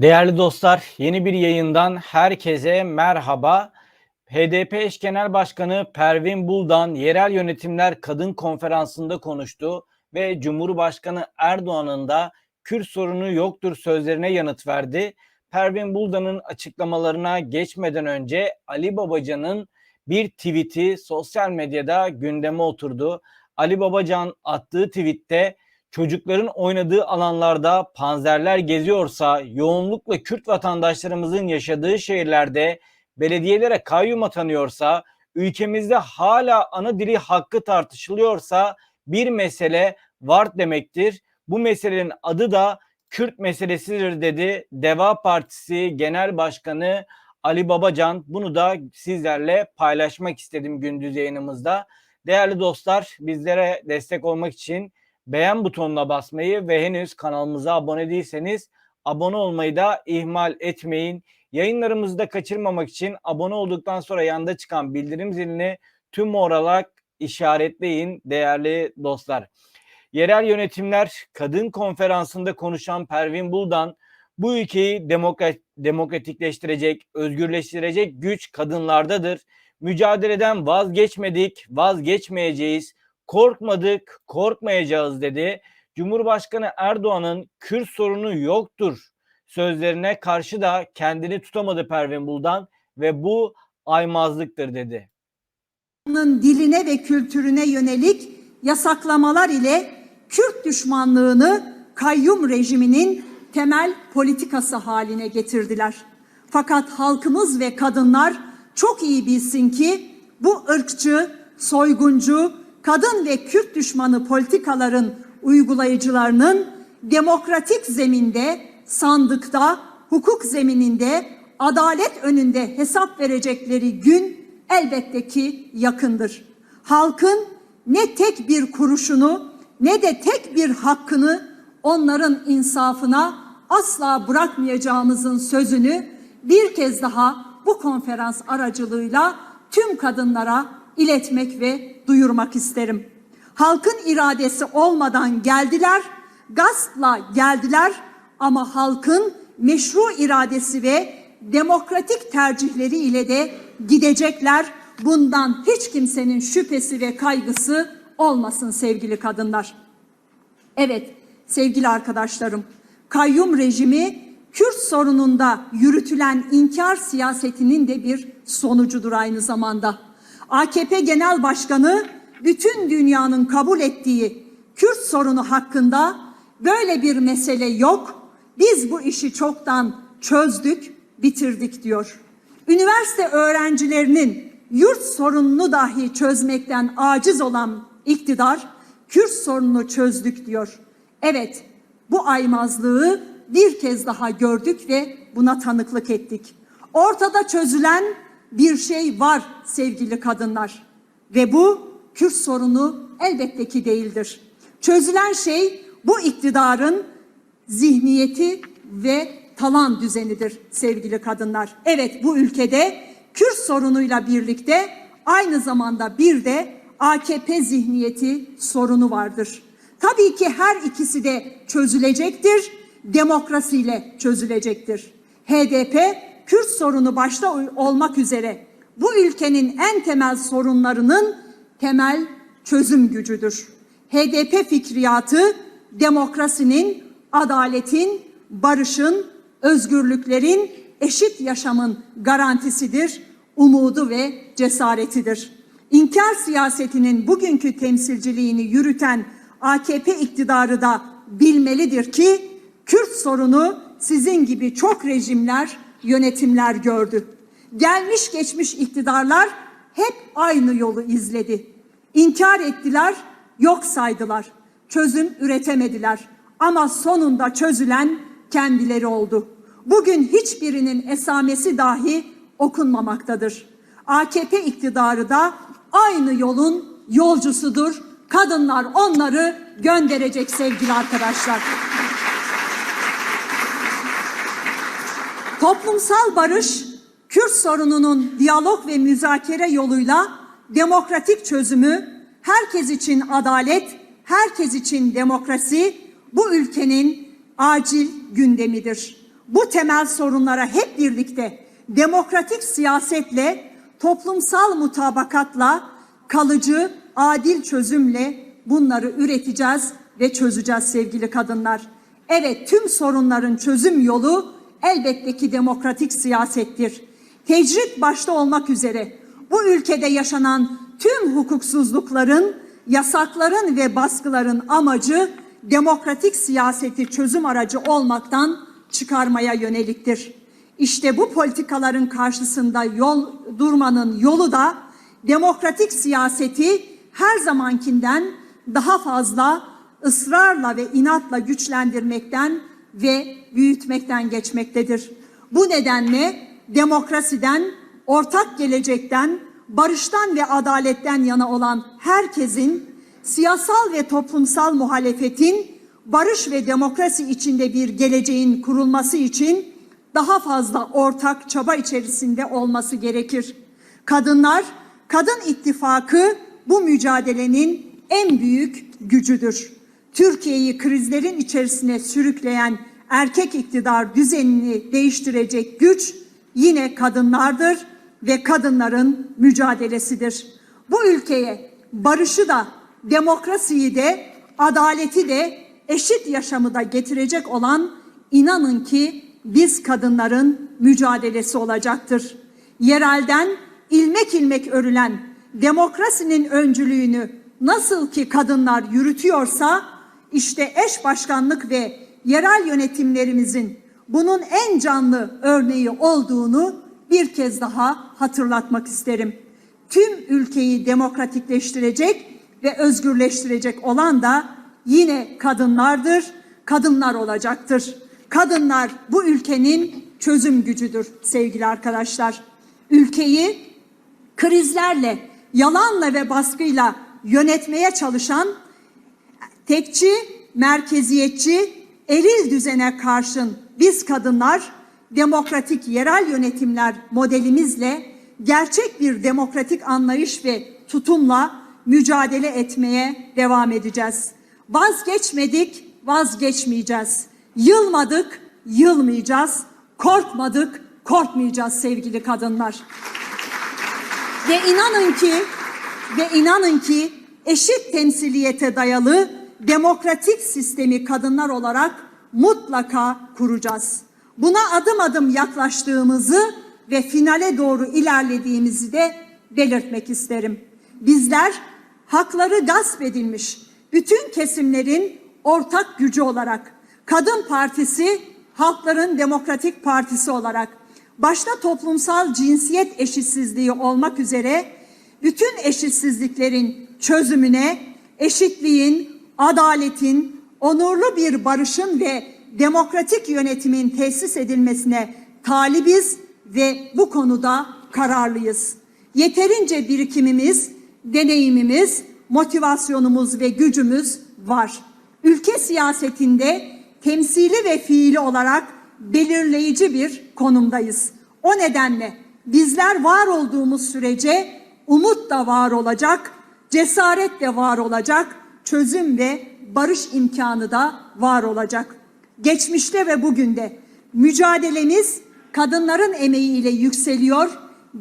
Değerli dostlar, yeni bir yayından herkese merhaba. HDP eş genel başkanı Pervin Buldan yerel yönetimler kadın konferansında konuştu ve Cumhurbaşkanı Erdoğan'ın da Kürt sorunu yoktur sözlerine yanıt verdi. Pervin Buldan'ın açıklamalarına geçmeden önce Ali Babacan'ın bir tweet'i sosyal medyada gündeme oturdu. Ali Babacan attığı tweette çocukların oynadığı alanlarda panzerler geziyorsa, yoğunlukla Kürt vatandaşlarımızın yaşadığı şehirlerde belediyelere kayyum atanıyorsa, ülkemizde hala ana dili hakkı tartışılıyorsa bir mesele var demektir. Bu meselenin adı da Kürt meselesidir dedi Deva Partisi Genel Başkanı Ali Babacan. Bunu da sizlerle paylaşmak istedim gündüz yayınımızda. Değerli dostlar bizlere destek olmak için beğen butonuna basmayı ve henüz kanalımıza abone değilseniz abone olmayı da ihmal etmeyin. Yayınlarımızı da kaçırmamak için abone olduktan sonra yanda çıkan bildirim zilini tüm olarak işaretleyin değerli dostlar. Yerel yönetimler kadın konferansında konuşan Pervin Buldan bu ülkeyi demokrat, demokratikleştirecek, özgürleştirecek güç kadınlardadır. Mücadeleden vazgeçmedik, vazgeçmeyeceğiz korkmadık, korkmayacağız dedi. Cumhurbaşkanı Erdoğan'ın Kürt sorunu yoktur sözlerine karşı da kendini tutamadı Pervin Buldan ve bu aymazlıktır dedi. diline ve kültürüne yönelik yasaklamalar ile Kürt düşmanlığını kayyum rejiminin temel politikası haline getirdiler. Fakat halkımız ve kadınlar çok iyi bilsin ki bu ırkçı, soyguncu, kadın ve Kürt düşmanı politikaların uygulayıcılarının demokratik zeminde, sandıkta, hukuk zemininde, adalet önünde hesap verecekleri gün elbette ki yakındır. Halkın ne tek bir kuruşunu ne de tek bir hakkını onların insafına asla bırakmayacağımızın sözünü bir kez daha bu konferans aracılığıyla tüm kadınlara iletmek ve duyurmak isterim. Halkın iradesi olmadan geldiler, gaspla geldiler ama halkın meşru iradesi ve demokratik tercihleri ile de gidecekler. Bundan hiç kimsenin şüphesi ve kaygısı olmasın sevgili kadınlar. Evet sevgili arkadaşlarım, kayyum rejimi Kürt sorununda yürütülen inkar siyasetinin de bir sonucudur aynı zamanda. AKP Genel Başkanı bütün dünyanın kabul ettiği Kürt sorunu hakkında böyle bir mesele yok. Biz bu işi çoktan çözdük, bitirdik diyor. Üniversite öğrencilerinin yurt sorununu dahi çözmekten aciz olan iktidar Kürt sorununu çözdük diyor. Evet, bu aymazlığı bir kez daha gördük ve buna tanıklık ettik. Ortada çözülen bir şey var sevgili kadınlar ve bu Kürt sorunu elbette ki değildir. Çözülen şey bu iktidarın zihniyeti ve talan düzenidir sevgili kadınlar. Evet bu ülkede Kürt sorunuyla birlikte aynı zamanda bir de AKP zihniyeti sorunu vardır. Tabii ki her ikisi de çözülecektir, demokrasiyle çözülecektir. HDP Kürt sorunu başta olmak üzere bu ülkenin en temel sorunlarının temel çözüm gücüdür. HDP fikriyatı demokrasinin, adaletin, barışın, özgürlüklerin, eşit yaşamın garantisidir, umudu ve cesaretidir. İnkar siyasetinin bugünkü temsilciliğini yürüten AKP iktidarı da bilmelidir ki Kürt sorunu sizin gibi çok rejimler yönetimler gördü. Gelmiş geçmiş iktidarlar hep aynı yolu izledi. İnkar ettiler, yok saydılar. Çözüm üretemediler. Ama sonunda çözülen kendileri oldu. Bugün hiçbirinin esamesi dahi okunmamaktadır. AKP iktidarı da aynı yolun yolcusudur. Kadınlar onları gönderecek sevgili arkadaşlar. Toplumsal barış, Kürt sorununun diyalog ve müzakere yoluyla demokratik çözümü, herkes için adalet, herkes için demokrasi bu ülkenin acil gündemidir. Bu temel sorunlara hep birlikte demokratik siyasetle, toplumsal mutabakatla, kalıcı, adil çözümle bunları üreteceğiz ve çözeceğiz sevgili kadınlar. Evet tüm sorunların çözüm yolu elbette ki demokratik siyasettir. Tecrit başta olmak üzere bu ülkede yaşanan tüm hukuksuzlukların, yasakların ve baskıların amacı demokratik siyaseti çözüm aracı olmaktan çıkarmaya yöneliktir. İşte bu politikaların karşısında yol durmanın yolu da demokratik siyaseti her zamankinden daha fazla ısrarla ve inatla güçlendirmekten ve büyütmekten geçmektedir. Bu nedenle demokrasiden, ortak gelecekten, barıştan ve adaletten yana olan herkesin siyasal ve toplumsal muhalefetin barış ve demokrasi içinde bir geleceğin kurulması için daha fazla ortak çaba içerisinde olması gerekir. Kadınlar, Kadın İttifakı bu mücadelenin en büyük gücüdür. Türkiye'yi krizlerin içerisine sürükleyen erkek iktidar düzenini değiştirecek güç yine kadınlardır ve kadınların mücadelesidir. Bu ülkeye barışı da, demokrasiyi de, adaleti de, eşit yaşamı da getirecek olan inanın ki biz kadınların mücadelesi olacaktır. Yerelden ilmek ilmek örülen demokrasinin öncülüğünü nasıl ki kadınlar yürütüyorsa işte eş başkanlık ve yerel yönetimlerimizin bunun en canlı örneği olduğunu bir kez daha hatırlatmak isterim. Tüm ülkeyi demokratikleştirecek ve özgürleştirecek olan da yine kadınlardır, kadınlar olacaktır. Kadınlar bu ülkenin çözüm gücüdür sevgili arkadaşlar. Ülkeyi krizlerle, yalanla ve baskıyla yönetmeye çalışan tekçi, merkeziyetçi, eril düzene karşın biz kadınlar demokratik yerel yönetimler modelimizle gerçek bir demokratik anlayış ve tutumla mücadele etmeye devam edeceğiz. Vazgeçmedik, vazgeçmeyeceğiz. Yılmadık, yılmayacağız. Korkmadık, korkmayacağız sevgili kadınlar. Ve inanın ki ve inanın ki eşit temsiliyete dayalı demokratik sistemi kadınlar olarak mutlaka kuracağız. Buna adım adım yaklaştığımızı ve finale doğru ilerlediğimizi de belirtmek isterim. Bizler hakları gasp edilmiş bütün kesimlerin ortak gücü olarak Kadın Partisi Halkların Demokratik Partisi olarak başta toplumsal cinsiyet eşitsizliği olmak üzere bütün eşitsizliklerin çözümüne, eşitliğin, adaletin, onurlu bir barışın ve demokratik yönetimin tesis edilmesine talibiz ve bu konuda kararlıyız. Yeterince birikimimiz, deneyimimiz, motivasyonumuz ve gücümüz var. Ülke siyasetinde temsili ve fiili olarak belirleyici bir konumdayız. O nedenle bizler var olduğumuz sürece umut da var olacak, cesaret de var olacak, çözüm ve barış imkanı da var olacak. Geçmişte ve bugün de mücadelemiz kadınların emeğiyle yükseliyor,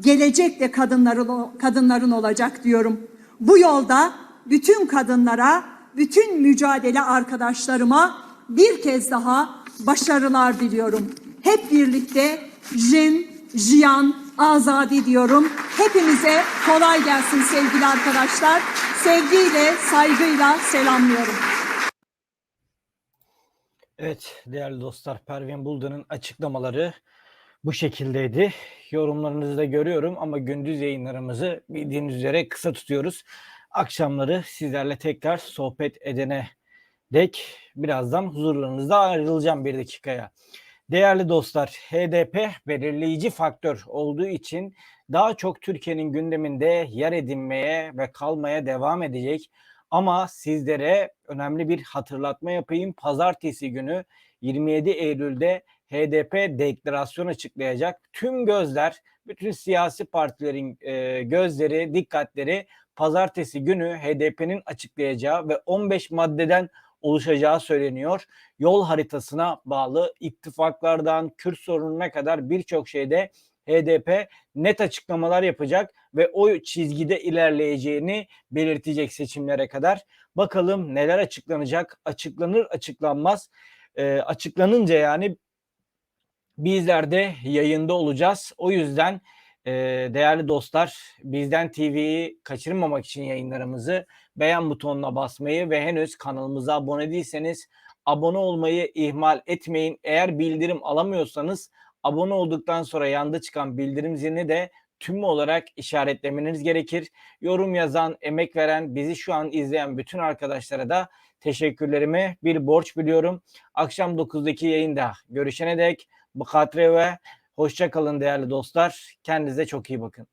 gelecek de kadınların, kadınların olacak diyorum. Bu yolda bütün kadınlara, bütün mücadele arkadaşlarıma bir kez daha başarılar diliyorum. Hep birlikte Jin, Jiyan, Azadi diyorum. Hepinize kolay gelsin sevgili arkadaşlar. Sevgiyle, saygıyla selamlıyorum. Evet değerli dostlar Pervin Buldan'ın açıklamaları bu şekildeydi. Yorumlarınızı da görüyorum ama gündüz yayınlarımızı bildiğiniz üzere kısa tutuyoruz. Akşamları sizlerle tekrar sohbet edene dek birazdan huzurlarınızda ayrılacağım bir dakikaya. Değerli dostlar, HDP belirleyici faktör olduğu için daha çok Türkiye'nin gündeminde yer edinmeye ve kalmaya devam edecek. Ama sizlere önemli bir hatırlatma yapayım. Pazartesi günü 27 Eylül'de HDP deklarasyon açıklayacak. Tüm gözler, bütün siyasi partilerin e, gözleri, dikkatleri pazartesi günü HDP'nin açıklayacağı ve 15 maddeden oluşacağı söyleniyor. Yol haritasına bağlı ittifaklardan Kürt sorununa kadar birçok şeyde HDP net açıklamalar yapacak ve o çizgide ilerleyeceğini belirtecek seçimlere kadar. Bakalım neler açıklanacak? Açıklanır açıklanmaz. Ee, açıklanınca yani bizler de yayında olacağız. O yüzden e, değerli dostlar bizden TV'yi kaçırmamak için yayınlarımızı beğen butonuna basmayı ve henüz kanalımıza abone değilseniz abone olmayı ihmal etmeyin. Eğer bildirim alamıyorsanız abone olduktan sonra yanda çıkan bildirim zilini de tüm olarak işaretlemeniz gerekir. Yorum yazan, emek veren, bizi şu an izleyen bütün arkadaşlara da teşekkürlerimi bir borç biliyorum. Akşam 9'daki yayında görüşene dek bu katre ve hoşça kalın değerli dostlar. Kendinize çok iyi bakın.